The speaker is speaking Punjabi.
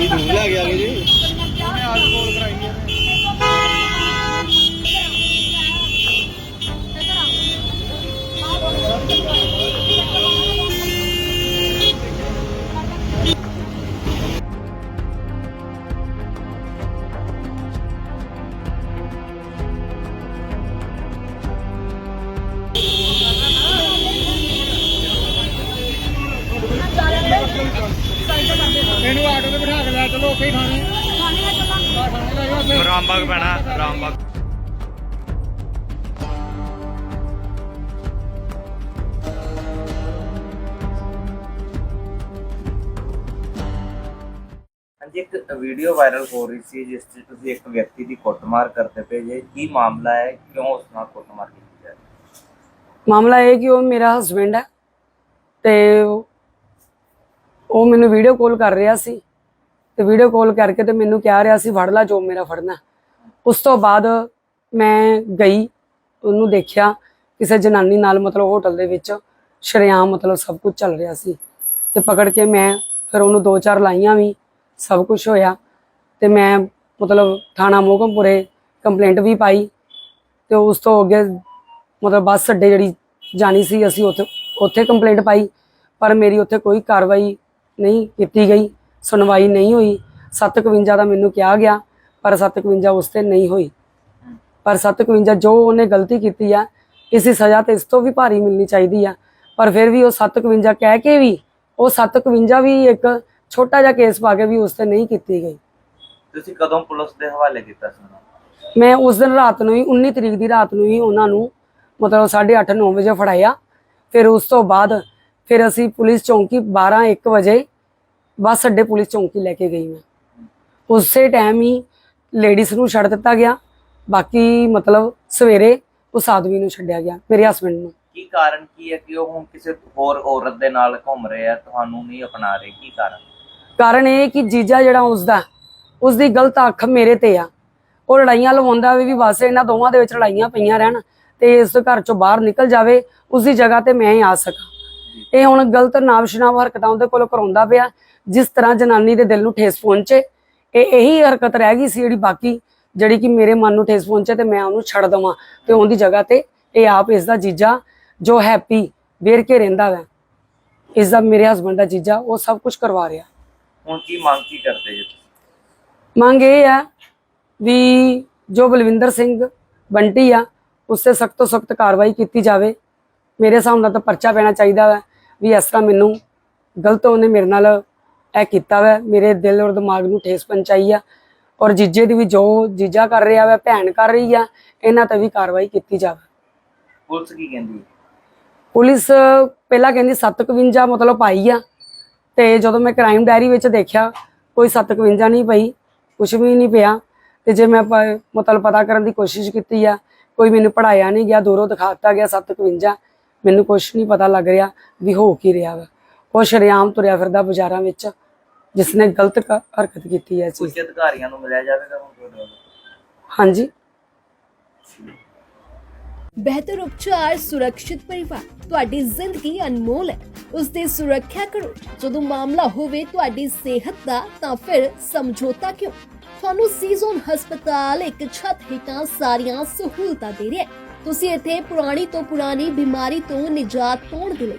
ਗਿਆ ਜੀ। ਉਹਨੇ ਆਜ ਕੋਲ ਕਰਾਈ ਹੈ ਲੈ ਚਲੋ ਥਾਣੇ ਲੈ ਜਾਓ ਰਾਮਬਾਗ ਪੈਣਾ ਰਾਮਬਾਗ। ਹਾਂਜੀ ਇੱਕ ਵੀਡੀਓ ਵਾਇਰਲ ਹੋ ਰਹੀ ਸੀ ਜਿਸ 'ਚ ਤੁਸੀਂ ਇੱਕ ਵਿਅਕਤੀ ਦੀ ਕੁੱਟਮਾਰ ਕਰਦੇ ਪਏ ਜੇ। ਕੀ ਮਾਮਲਾ ਹੈ? ਕਿਉਂ ਉਸ ਨਾਲ ਕੁੱਟਮਾਰ ਕੀਤੀ ਜਾ ਰਹੀ ਹੈ? ਮਾਮਲਾ ਇਹ ਕਿ ਉਹ ਮੇਰਾ ਹਸਬੰਡ ਹੈ ਤੇ ਉਹ ਮੈਨੂੰ ਵੀਡੀਓ ਕਾਲ ਕਰ ਰਿਹਾ ਸੀ। ਤੇ ਵੀਡੀਓ ਕਾਲ ਕਰਕੇ ਤੇ ਮੈਨੂੰ ਕਹਿ ਰਿਹਾ ਸੀ ਫੜ ਲੈ ਜੋ ਮੇਰਾ ਫੜਨਾ ਉਸ ਤੋਂ ਬਾਅਦ ਮੈਂ ਗਈ, ਉਹਨੂੰ ਦੇਖਿਆ, ਕਿਸੇ ਜਨਾਨੀ ਨਾਲ ਮਤਲਬ ਹੋਟਲ ਦੇ ਵਿੱਚ ਸ਼ਰੇਆਮ ਮਤਲਬ ਸਭ ਕੁਝ ਚੱਲ ਰਿਹਾ ਸੀ। ਤੇ ਪਕੜ ਕੇ ਮੈਂ ਫਿਰ ਉਹਨੂੰ ਦੋ ਚਾਰ ਲਾਈਆਂ ਵੀ, ਸਭ ਕੁਝ ਹੋਇਆ। ਤੇ ਮੈਂ ਮਤਲਬ ਥਾਣਾ ਮੋਗਮਪੁਰੇ ਕੰਪਲੇਂਟ ਵੀ ਪਾਈ। ਤੇ ਉਸ ਤੋਂ ਅੱਗੇ ਮਤਲਬ ਬੱਸ ਅੱਡੇ ਜਿਹੜੀ ਜਾਣੀ ਸੀ, ਅਸੀਂ ਉੱਥੇ ਉੱਥੇ ਕੰਪਲੇਂਟ ਪਾਈ, ਪਰ ਮੇਰੀ ਉੱਥੇ ਕੋਈ ਕਾਰਵਾਈ ਨਹੀਂ ਕੀਤੀ ਗਈ। ਸੁਣਵਾਈ ਨਹੀਂ ਹੋਈ। 751 ਦਾ ਮੈਨੂੰ ਕਿਹਾ ਗਿਆ ਪਰ 751 ਉਸ ਤੇ ਨਹੀਂ ਹੋਈ। ਪਰ 751 ਜੋ ਉਹਨੇ ਗਲਤੀ ਕੀਤੀ ਆ ਇਸ ਦੀ ਸਜ਼ਾ ਤੇ ਇਸ ਤੋਂ ਵੀ ਭਾਰੀ ਮਿਲਣੀ ਚਾਹੀਦੀ ਆ। ਪਰ ਫਿਰ ਵੀ ਉਹ 751 ਕਹਿ ਕੇ ਵੀ ਉਹ 751 ਵੀ ਇੱਕ ਛੋਟਾ ਜਿਹਾ ਕੇਸ ਪਾ ਕੇ ਵੀ ਉਸ ਤੇ ਨਹੀਂ ਕੀਤੀ ਗਈ। ਤੁਸੀਂ ਕਦੋਂ ਪੁਲਿਸ ਦੇ ਹਵਾਲੇ ਕੀਤਾ ਸੀ? ਮੈਂ ਉਸ ਦਿਨ ਰਾਤ ਨੂੰ ਹੀ 19 ਤਰੀਕ ਦੀ ਰਾਤ ਨੂੰ ਹੀ ਉਹਨਾਂ ਨੂੰ ਮਤਲਬ 8:30 9 ਵਜੇ ਫੜਾਇਆ। ਫਿਰ ਉਸ ਤੋਂ ਬਾਅਦ ਫਿਰ ਅਸੀਂ ਪੁਲਿਸ ਚੌਂਕੀ 12 1 ਵਜੇ ਬੱਸ ਅੱਡੇ ਪੁਲਿਸ ਚੌਂਕੀ ਲੈ ਕੇ ਗਈ ਮੈਂ। ਉਸੇ ਟਾਈਮ ਹੀ ਲੇਡੀਜ਼ ਨੂੰ ਛੱਡ ਦਿੱਤਾ ਗਿਆ। ਬਾਕੀ ਮਤਲਬ ਸਵੇਰੇ ਉਸ ਆਦਮੀ ਨੂੰ ਛੱਡਿਆ ਗਿਆ ਮੇਰੇ ਹਸਬੰਡ ਨੂੰ। ਕੀ ਕਾਰਨ ਕੀ ਹੈ ਕਿ ਉਹ ਹੁਣ ਕਿਸੇ ਹੋਰ ਔਰਤ ਦੇ ਨਾਲ ਘੁੰਮ ਰਹੇ ਤੁਹਾਨੂੰ ਨਹੀਂ ਅਪਣਾ ਰਹੇ ਕੀ ਕਾਰਨ? ਕਾਰਨ ਇਹ ਕਿ ਜੀਜਾ ਜਿਹੜਾ ਉਸਦਾ ਉਸ ਦੀ ਗਲਤ ਅੱਖ ਮੇਰੇ ਤੇ ਆ। ਉਹ ਲੜਾਈਆਂ ਲਵਾਉਂਦਾ ਵੀ ਵੀ ਬਸ ਇਹਨਾਂ ਦੋਵਾਂ ਦੇ ਵਿੱਚ ਲੜਾਈਆਂ ਪਈਆਂ ਰਹਿਣ ਤੇ ਇਸ ਘਰ ਚੋਂ ਬਾਹਰ ਨਿਕਲ ਜਾਵੇ ਉਸ ਦੀ ਜਗ੍ਹਾ ਤੇ ਮੈਂ ਹੀ ਆ ਸਕਾਂ। ਇਹ ਹੁਣ ਗਲਤ ਨਾਮਸ਼ਨਾਮ ਹਰਕਤਾਂ ਉਹਦੇ ਕੋਲੋਂ ਕਰਾਉਂਦਾ ਪਿਆ। ਜਿਸ ਤਰ੍ਹਾਂ ਜਨਾਨੀ ਦੇ ਦਿਲ ਨੂੰ ਠੇਸ ਪਹੁੰਚੇ ਇਹ ਇਹੀ ਹਰਕਤ ਰਹਿ ਗਈ ਸੀ ਜਿਹੜੀ ਬਾਕੀ ਜਿਹੜੀ ਕਿ ਮੇਰੇ ਮਨ ਨੂੰ ਠੇਸ ਪਹੁੰਚੇ ਤੇ ਮੈਂ ਉਹਨੂੰ ਛੱਡ ਦਵਾਂ ਤੇ ਉਹਦੀ ਜਗ੍ਹਾ ਤੇ ਇਹ ਆਪ ਇਸ ਦਾ ਜੀਜਾ ਜੋ ਹੈਪੀ ਵੇਰ ਕੇ ਰਹਿੰਦਾ ਵਾ ਇਸ ਦਾ ਮੇਰੇ ਹਸਬੰਡ ਦਾ ਜੀਜਾ ਉਹ ਸਭ ਕੁਝ ਕਰਵਾ ਰਿਹਾ ਹੁਣ ਕੀ ਮੰਗ ਕੀ ਕਰਦੇ ਜੀ? ਮੰਗ ਇਹ ਆ ਵੀ ਜੋ ਬਲਵਿੰਦਰ ਸਿੰਘ ਬੰਟੀ ਆ ਉਸ ਸਖਤ ਤੋਂ ਸਖਤ ਕਾਰਵਾਈ ਕੀਤੀ ਜਾਵੇ ਮੇਰੇ ਹਿਸਾਬ ਨਾਲ ਤਾਂ ਪਰਚਾ ਪੈਣਾ ਚਾਹੀਦਾ ਵਾ ਵੀ ਇਸ ਤਰ੍ਹਾਂ ਮੈਨੂੰ ਗਲਤ ਉਹਨੇ ਮੇਰੇ ਨਾਲ ਇਹ ਕੀਤਾ ਵਾ ਮੇਰੇ ਦਿਲ ਔਰ ਦਿਮਾਗ ਨੂੰ ਠੇਸ ਪਹੁੰਚਾਈ ਆ। ਔਰ ਜੀਜੇ ਦੀ ਵੀ ਜੋ ਜੀਜਾ ਕਰ ਰਿਹਾ ਵਾ ਭੈਣ ਕਰ ਰਹੀ ਆ ਇਹਨਾਂ ਤੇ ਵੀ ਕਾਰਵਾਈ ਕੀਤੀ ਜਾਵੇ। ਪੁਲਿਸ ਕੀ ਕਹਿੰਦੀ ਪੁਲਿਸ ਪਹਿਲਾਂ ਕਹਿੰਦੀ 751 ਮਤਲਬ ਪਾਈ ਆ ਤੇ ਜਦੋਂ ਮੈਂ ਕ੍ਰਾਈਮ ਡਾਇਰੀ ਵਿੱਚ ਦੇਖਿਆ ਕੋਈ 751 ਨਹੀਂ ਪਈ ਕੁਝ ਵੀ ਨਹੀਂ ਪਿਆ। ਤੇ ਜੇ ਮੈਂ ਮਤਲਬ ਪਤਾ ਕਰਨ ਦੀ ਕੋਸ਼ਿਸ਼ ਕੀਤੀ ਆ ਕੋਈ ਮੈਨੂੰ ਪੜਾਇਆ ਨਹੀਂ ਗਿਆ ਦੂਰੋਂ ਦਿਖਾ ਦਿੱਤਾ ਗਿਆ 751 ਮੈਨੂੰ ਕੁਝ ਨਹੀਂ ਪਤਾ ਲੱਗ ਰਿਹਾ ਵੀ ਹੋ ਕੀ ਰਿਹਾ ਵਾ। ਉਹ ਸ਼ਰੇਆਮ ਤੁਰਿਆ ਫਿਰਦਾ ਬਾਜ਼ਾਰਾਂ ਵਿੱਚ ਜਿਸ ਨੇ ਗਲਤ ਕ- ਹਰਕਤ ਕੀਤੀ ਹੈ ਚੀਜ਼ ਉੱਚ ਅਧਿਕਾਰੀਆਂ ਨੂੰ ਮਿਲਿਆ ਜਾਵੇਗਾ ਹੁਣ ਤੁਹਾਡੇ ਵੱਲੋਂ? ਹਾਂਜੀ। ਬਿਹਤਰ ਉਪਚਾਰ ਸੁਰੱਖਿਅਤ ਪਰਿਵਾਰ ਤੁਹਾਡੀ ਜ਼ਿੰਦਗੀ ਅਨਮੋਲ ਹੈ। ਉਸ ਦੀ ਸੁਰੱਖਿਆ ਕਰੋ। ਜਦੋਂ ਮਾਮਲਾ ਹੋਵੇ ਤੁਹਾਡੀ ਸਿਹਤ ਦਾ ਤਾਂ ਫਿਰ ਸਮਝੌਤਾ ਕਿਉਂ? ਤੁਹਾਨੂੰ ਸੀਜ਼ਨ ਹਸਪਤਾਲ ਇੱਕ ਛੱਤ ਹੇਠਾਂ ਸਾਰੀਆਂ ਸਹੂਲਤਾਂ ਦੇ ਰਿਹਾ ਹੈ। ਤੁਸੀਂ ਇੱਥੇ ਪੁਰਾਣੀ ਤੋਂ ਪੁਰਾਣੀ ਬਿਮਾਰੀ ਤੋਂ ਨਿਜਾਤ ਪਾਉਣ ਦੇ ਲਈ